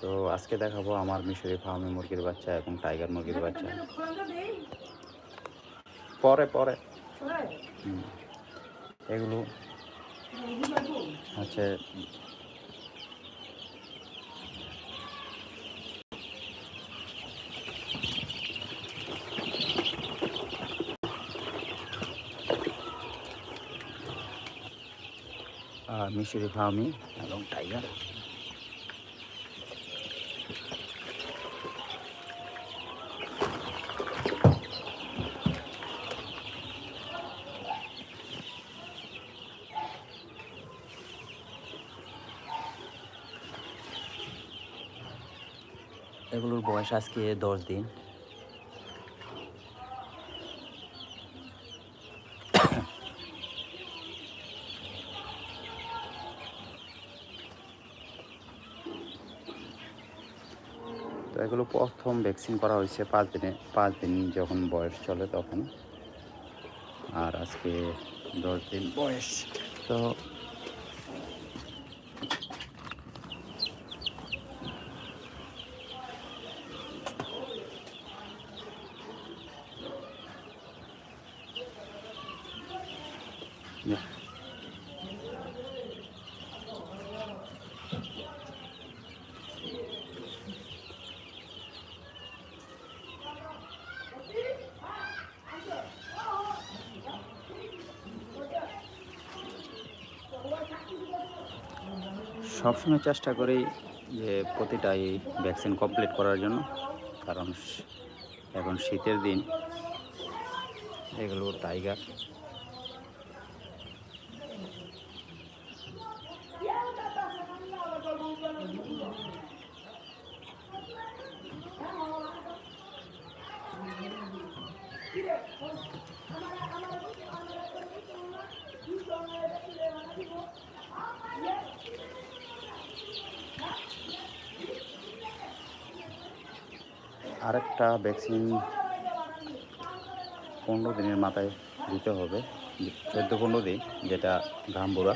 তো আজকে দেখাবো আমার মিশরি ফার্মে মুরগির বাচ্চা এবং টাইগার মুরগির বাচ্চা। পরে পরে। এগুলো হচ্ছে মিশরি ফার্মি এবং টাইগার। এগুলোর বয়স আজকে দশ দিন। তো এগুলো প্রথম ভ্যাকসিন করা হয়েছে পাঁচ দিনে পাঁচ দিন যখন বয়স চলে তখন। আর আজকে দশ দিন। বয়স। তো সবসময় চেষ্টা করি যে প্রতিটা এই ভ্যাকসিন কমপ্লিট করার জন্য। কারণ এখন শীতের দিন, এগুলো টাইগার আরেকটা ভ্যাকসিন পনেরো দিনের মাথায় দিতে হবে চোদ্দ পনেরো দিন যেটা ঘামবুড়া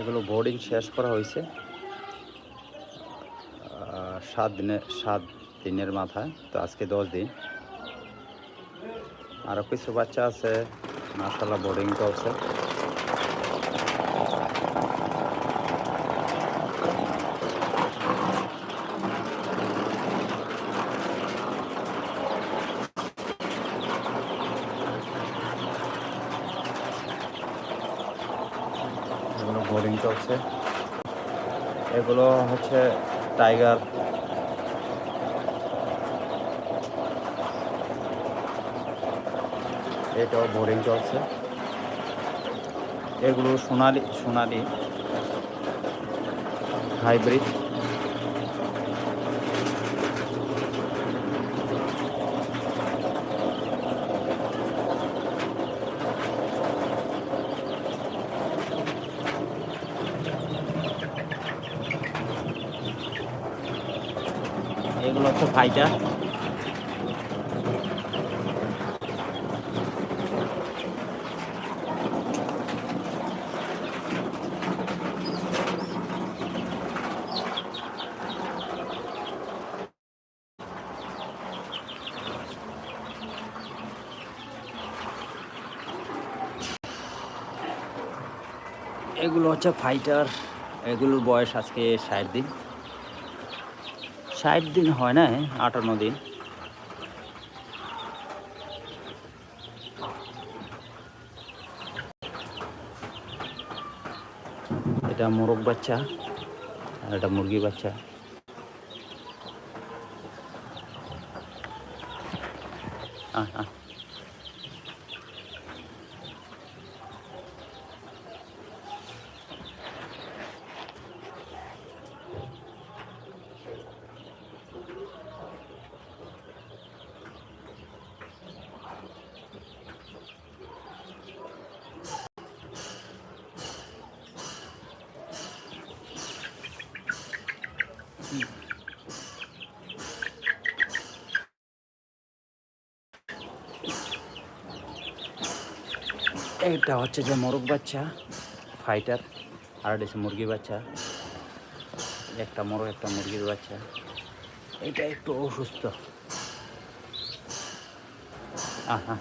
এগুলো বোর্ডিং শেষ করা হয়েছে। সাত দিনের সাত দিনের মাথায়, তো আজকে দশ দিন। আরও কিছু বাচ্চা আছে মার্শাল্লাহ বোর্ডিং চলছে। বোর্ডিং চলছে। এগুলো হচ্ছে টাইগার। এটাও বোর্ডিং চলছে। এগুলো সোনালি সোনালি। হাইব্রিড। এগুলো হচ্ছে ফাইটার এগুলো হচ্ছে ফাইটার এগুলোর বয়স আজকে ষাট দিন। ষাট দিন হয় না আটান্ন দিন এটা মোরগ বাচ্চা আর এটা মুরগি বাচ্চা আহ, আহ। এটা হচ্ছে যে মোরগ বাচ্চা ফাইটার আর এটা মুরগি বাচ্চা। একটা মোরগ, একটা মুরগির বাচ্চা। এটা একটু অসুস্থ। আহা হা।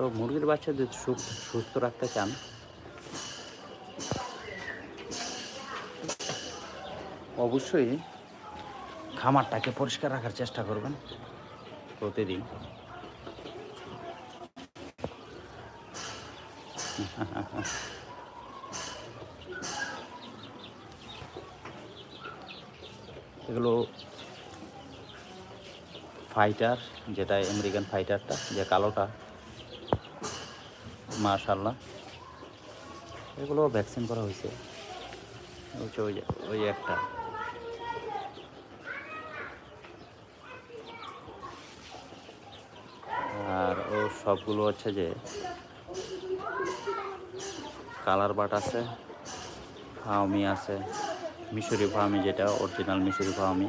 তো মুরগির বাচ্চা যদি সুস্থ রাখতে চান। অবশ্যই খামারটাকে পরিষ্কার রাখার চেষ্টা করবেন প্রতিদিন। এগুলো ফাইটার যেটা আমেরিকান ফাইটারটা যে কালোটা মার্শাল্লাহ এগুলো ভ্যাকসিন করা হয়েছে। ওই ওই একটা। আর ও সবগুলো হচ্ছে যে কালার বাট আছে ফাউমি আছে, মিশরি ফাউমি যেটা অরিজিনাল মিশরি ফাউমি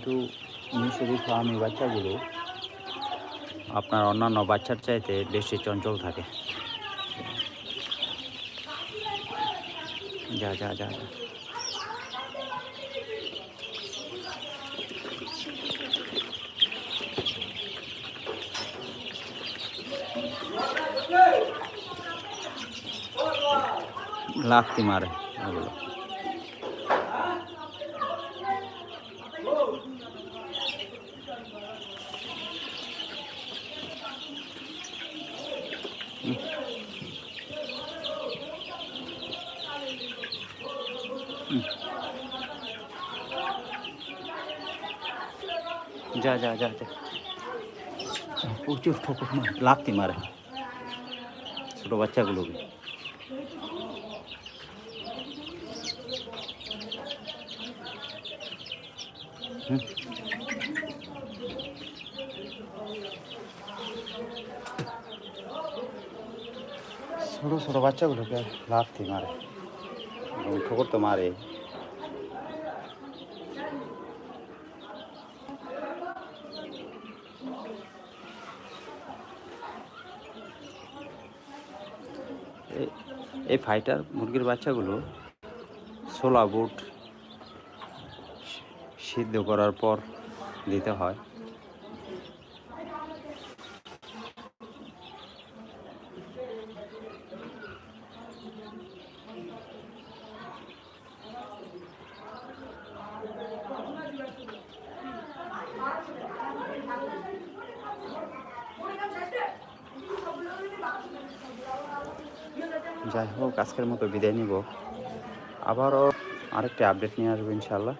কিন্তু মিশরি ফার্মি বাচ্চাগুলো আপনার অন্যান্য বাচ্চার চাইতে বেশি চঞ্চল থাকে যা যা যা যা। লাথি মারে ওগুলো যা যা যা যা প্রচুর ঠোকর মারে লাথি মারে ছোটো বাচ্চাগুলোকে হুম। ছোটো ছোটো বাচ্চাগুলোকে লাথি মারে এবং ঠোকর তো মারে এই ফাইটার মুরগির বাচ্চাগুলো ছোলা বুট সিদ্ধ করার পর দিতে হয়। যাই হোক আজকের মতো বিদায় নিব। আবারও আরেকটি আপডেট নিয়ে আসব ইনশাল্লাহ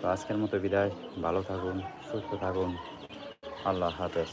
তো আজকের মতো বিদায়। ভালো থাকুন, সুস্থ থাকুন। আল্লাহ হাফেজ।